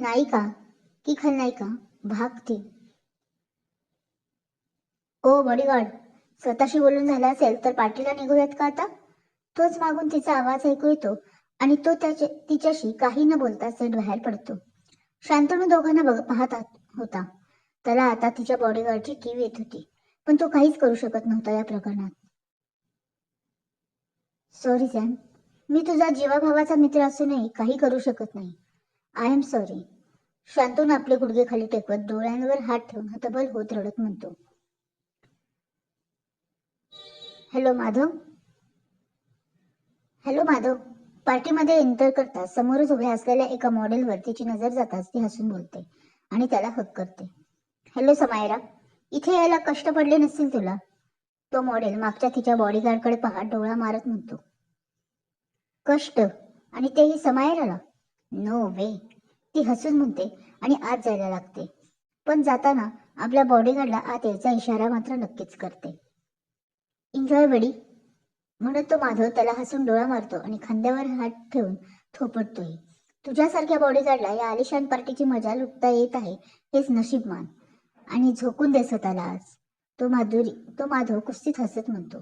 नायिका की खलनायिका भाग ती ओ बॉडीगार्ड स्वतःशी बोलून झाला असेल तर पार्टीला निघूयात का आता? तोच मागून तिचा आवाज ऐकू येतो आणि तो त्याच्या तिच्याशी काही न बोलता सेट बाहेर पडतो. शांतनू दोघांना बघ पाहत आत- होता. त्याला आता तिच्या बॉडीगार्डची कीव येत होती पण तो काहीच करू शकत नव्हता या प्रकरणात. सॉरी सॅम मी तुझा जीवाभावाचा मित्र असूनही काही करू शकत नाही. आय एम सॉरी शांतून आपले गुडघे खाली टेकवत डोळ्यांवर हात ठेवून हतबल होत रडत म्हणतो. हॅलो माधव? हॅलो माधव. पार्टीमध्ये एंटर करता समोरच उभ्या असलेल्या एका मॉडेलवर तिची नजर जाताच ती हसून बोलते आणि त्याला हक करते. हॅलो समायरा. इथे यायला कष्ट पडले नसतील तुला? तो मॉडेल मागच्या तिच्या बॉडीगार्डकडे पाहत डोळा मारत म्हणतो. कष्ट? आणि तेही समायराला? नो वे ती हसून म्हणते आणि आत जायला लागते. पण जाताना आपल्या बॉडीगार्डला आत यायचा इशारा मात्र नक्कीच करते. एन्जॉय बडी म्हणत तो माधव त्याला हसून डोळा मारतो आणि खांद्यावर हात ठेवून थोपटतोय. तुझ्यासारख्या बॉडीगार्डला या आलिशान पार्टीची मजा लुटता येत आहे हेच नशीब मान. आणि झोकून दे स्वतःला आज. तो माधुरी तो माधव कुस्तीत हसत म्हणतो.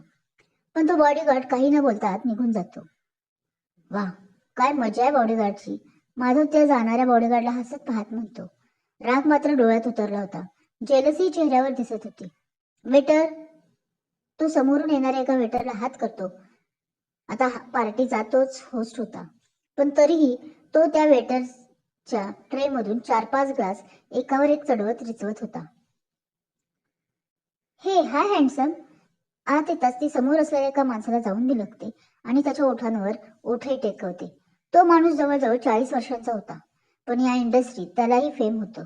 पण तो बॉडीगार्ड काही न बोलता आत निघून जातो. वा काय मजा आहे बॉडीगार्डची माधव त्या जाणाऱ्या बॉडीगार्डला हसत पाहत म्हणतो. राग मात्र डोळ्यात उतरला होता. जेलसी चेहऱ्यावर दिसत होती. वेटर तो समोरून येणाऱ्या एका वेटरला हात करतो. आता पार्टी जातोच होस्ट होता. पण तरीही तो त्या वेटरच्या ट्रेमधून चार पाच ग्लास एकावर एक चढवत रिचवत होता. हे हाय हँडसम आत येताच ती समोर असलेल्या एका माणसाला जाऊन बिलकते आणि त्याच्या ओठांवर ओठही टेकवते. तो माणूस जवळजवळ चाळीस वर्षांचा होता. पण या इंडस्ट्रीत त्यालाही फेम होतं.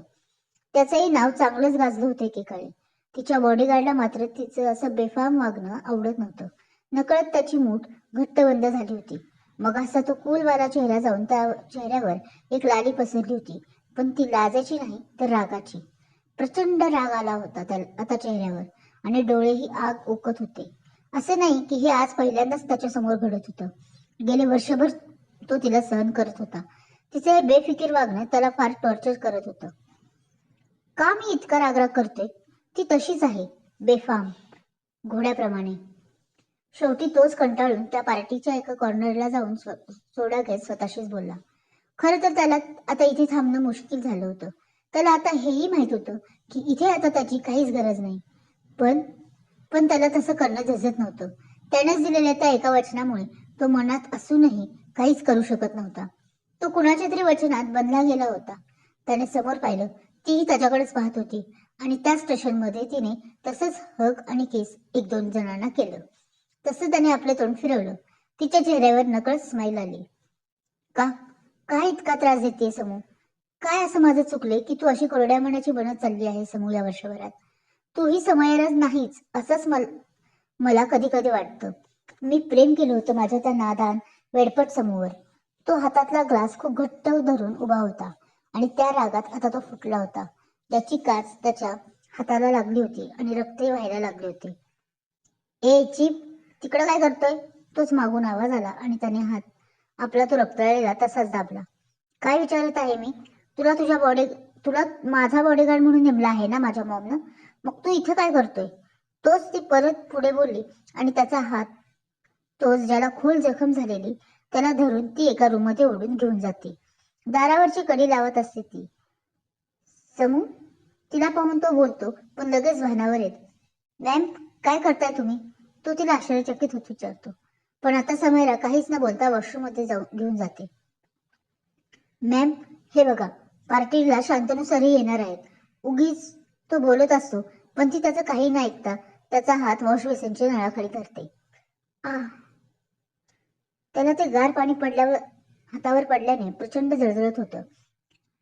त्याचंही नाव चांगलंच गाजलं होतं एकेकाळी. तिच्या बॉडीगार्डला मात्र तिचं असं बेफाम वागणं आवडत नव्हतं. नकळत त्याची मूठ घट्ट बंद झाली होती. मग असा तो कुलवाला चेहरा जाऊन त्या चेहऱ्यावर एक लाली पसरली होती. पण ती लाजाची नाही तर रागाची. प्रचंड राग आला होता त्या आता चेहऱ्यावर. आणि डोळेही आग ओकत होते. असे नाही की हे आज पहिल्यांदाच त्याच्यासमोर घडत होतं. गेले वर्षभर तो तिला सहन करत होता. तिचे हे बेफिकीर वागणं त्याला फार टॉर्चर करत होतं. का मी इतका रागराग करतोय? ती तशीच आहे बेफाम घोड्याप्रमाणे. शेवटी तोच कंटाळून त्या पार्टीच्या एका कॉर्नरला जाऊन सोडा घेत स्वतःशीच बोलला. खरं तर त्याला आता इथे थांबणं मुश्किल झालं होतं. त्याला आता हेही माहीत होतं की इथे आता त्याची काहीच गरज नाही. पण पण त्याला तसं करणं झजत नव्हतं. त्यानेच दिलेल्या त्या एका वचनामुळे तो मनात असूनही काहीच करू शकत नव्हता. तो कुणाच्या तरी वचनात बनला गेला होता. त्याने समोर पाहिलं तीही त्याच्याकडेच पाहत होती आणि त्या स्टेशनमध्ये तिने तसंच हक आणि केस एक दोन जणांना केलं. तसं त्याने आपले तोंड फिरवलं. तिच्या चेहऱ्यावर नकळत स्माईल आली. का? काय इतका त्रास देते समू? काय असं माझं चुकले की तू अशी कोरड्या मनाची बनत चालली आहे समू या वर्षभरात? तूही समयालाच नाहीच असंच मला मला कधी कधी वाटतं. मी प्रेम केलं होतं माझ्या त्या नादान वेडपट समोर. तो हातातला ग्लास खूप घट्ट धरून उभा होता आणि त्या रागात आता तो फुटला होता. त्याची काच त्याच्या हाताला लागली होती आणि रक्तही व्हायला लागले होते. ए चीप तिकडं काय करतोय? तोच मागून आवाज आला आणि त्याने हात आपला तो रक्तळलेला तसाच दाबला. काय विचारत आहे मी? तुला तुझ्या बॉडी तुला माझा बॉडीगार्ड म्हणून नेमला आहे ना माझ्या मॉमनं मग तू इथं काय करतोय? तोच ती परत पुढे बोलली आणि त्याचा हात तोच ज्याला खोल जखम झालेली त्याला धरून ती एका रूममध्ये ओढून घेऊन जाते. दारावरची कडी लावत असते ती. समू तिला पाहून तो बोलतो पण लगेच भानावर येत. मॅम काय करताय तुम्ही तो तिला आश्चर्यचकित होत विचारतो. पण आता समयला काहीच न बोलता वॉशरूममध्ये जाऊन घेऊन जाते. मॅम हे बघा पार्टीला शांतनू सरही येणार आहेत. उगीच तो बोलत असतो पण ती त्याचं काही न ऐकता त्याचा हात वॉश बेसिनच्या नळाखाली धरते. आ त्याला ते गार पाणी पडल्यावर हातावर पडल्याने प्रचंड झळझळत होतं.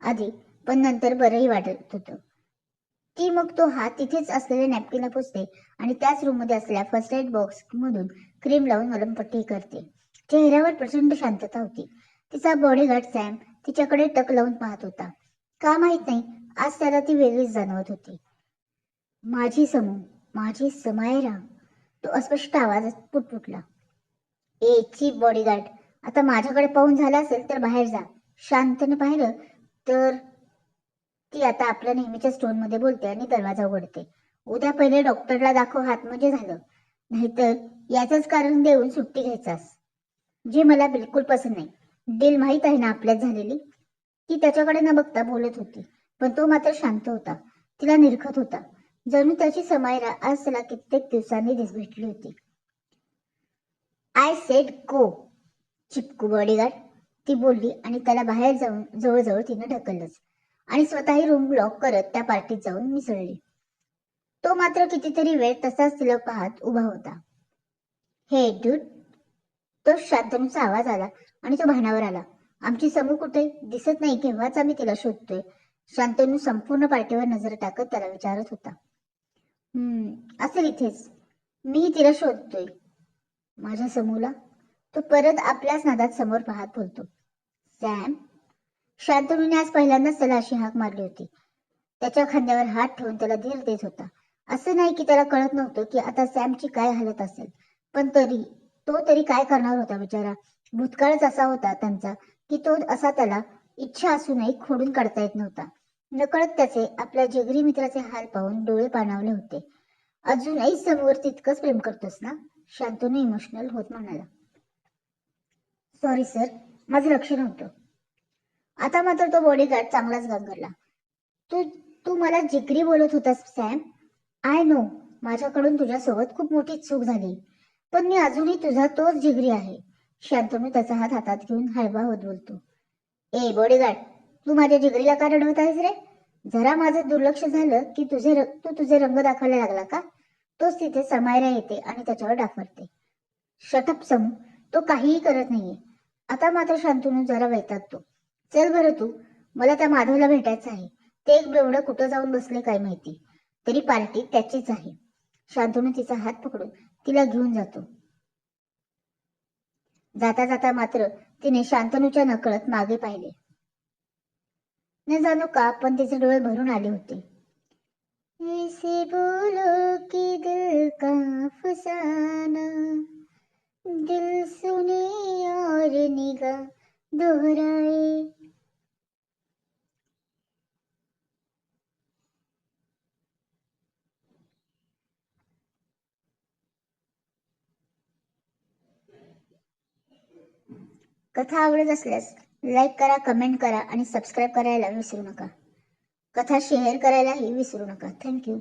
आधी पण नंतर बरंही वाटत होतं. ती मग तो हात तिथेच असलेल्या नॅपकिनला पुसते आणि त्याच रूममध्ये असलेल्या फर्स्ट एड बॉक्स मधून क्रीम लावून मलमपट्टी करते. चेहऱ्यावर प्रचंड शांतता होती. तिचा बॉडीगार्ड सॅम तिच्याकडे टक लावून पाहत होता. का माहीत नाही आज त्याला ती वेगळीच जाणवत होती. माझी समू माझी समायरा तो अस्पष्ट आवाजात पुटपुटला. ए चीप बॉडीगार्ड आता माझ्याकडे पाहून झालं असेल तर बाहेर जा. शांतने पाहिलं तर ती आता आपल्या नेहमीच्या स्टोनमध्ये बोलते आणि दरवाजा उघडते. उद्या पहिले डॉक्टरला दाखव हात म्हणजे झालं. नाहीतर याचंच कारण देऊन सुट्टी घ्यायचास. जे मला बिलकुल पसंत नाही. डील माहीत आहे ना आपल्यात झालेली? ती त्याच्याकडे न बघता बोलत होती. पण तो मात्र शांत होता. तिला निरखत होता. जणू त्याची समायरा आज त्याला कित्येक दिवसांनी दिस भेटली होती. आय सेड गो चिपकू बॉडीगार्ड ती बोलली आणि त्याला बाहेर जाऊन जवळजवळ तिनं ढकललंच. आणि स्वतःही रूम लॉक करत त्या पार्टीत जाऊन मिसळली. तो मात्र कितीतरी वेळ तसाच तिला पाहत उभा होता. हे ड्यूट तो शांतनूचा आवाज आला आणि तो भानावर आला. आमची समू कुठे? दिसत नाही केव्हाच आम्ही तिला शोधतोय? शांतनू संपूर्ण पार्टीवर नजर टाकत त्याला विचारत होता. हम्म असेल इथेच. मीही तिला शोधतोय. माझ्या समूला. तो परत आपल्याच नादात समोर पाहत बोलतो. सॅम शांतनूने आज पहिल्यांदाच त्याला अशी हाक मारली होती. त्याच्या खांद्यावर हात ठेवून त्याला धीर देत होता. असं नाही की त्याला कळत नव्हतं की आता सॅमची काय हालत असेल. पण तरी तो तरी काय करणार होता बिचारा? भूतकाळच असा होता त्यांचा की तो असा त्याला इच्छा असूनही खोडून काढता येत नव्हता. नकळत त्याचे आपल्या जिगरी मित्राचे हाल पाहून डोळे पाणावले होते. अजूनही समोर तितकंच प्रेम करतोस ना? शांतनू इमोशनल होत म्हणाला. सॉरी सर माझं लक्ष नव्हतं. आता मात्र तो बॉडीगार्ड चांगलाच गांगरला. तू तू मला जिगरी बोलत होतास सॅम आय नो माझ्याकडून तुझ्यासोबत खूप मोठी चूक झाली. पण मी अजूनही तुझा तोच जिगरी आहे. शांतनू त्याचा हात हातात घेऊन हळवा होत बोलतो. ए बॉडीगार्ड तू माझ्या जिगरीला का रडवत आहेस रे? जरा माझं दुर्लक्ष झालं की तुझे तू तुझे रंग दाखवायला लागला का? तोच तिथे समायरा येते आणि त्याच्यावर डाफरते शटप समू तो काहीही करत नाहीये. आता मात्र शांतनू जरा वैतागतो चल बरं तू मला त्या माधवला भेटायचं आहे. ते एक बेवडं कुठं जाऊन बसले काय माहिती. तरी पार्टी त्याचीच आहे. शांतनू तिचा हात पकडून तिला घेऊन जातो. जाता जाता मात्र तिने शांतनूच्या नकळत मागे पाहिले. न जाणू का पण तिचे डोळे भरून आले होते. ऐसे बोलो की दिल का फसाना। दिल सुने और निगाह दोहराए। कथा आवडत असल्यास लाईक करा कमेंट करा आणि सबस्क्राईब करायला विसरू नका. कथा शेअर करायलाही विसरू नका. थँक्यू.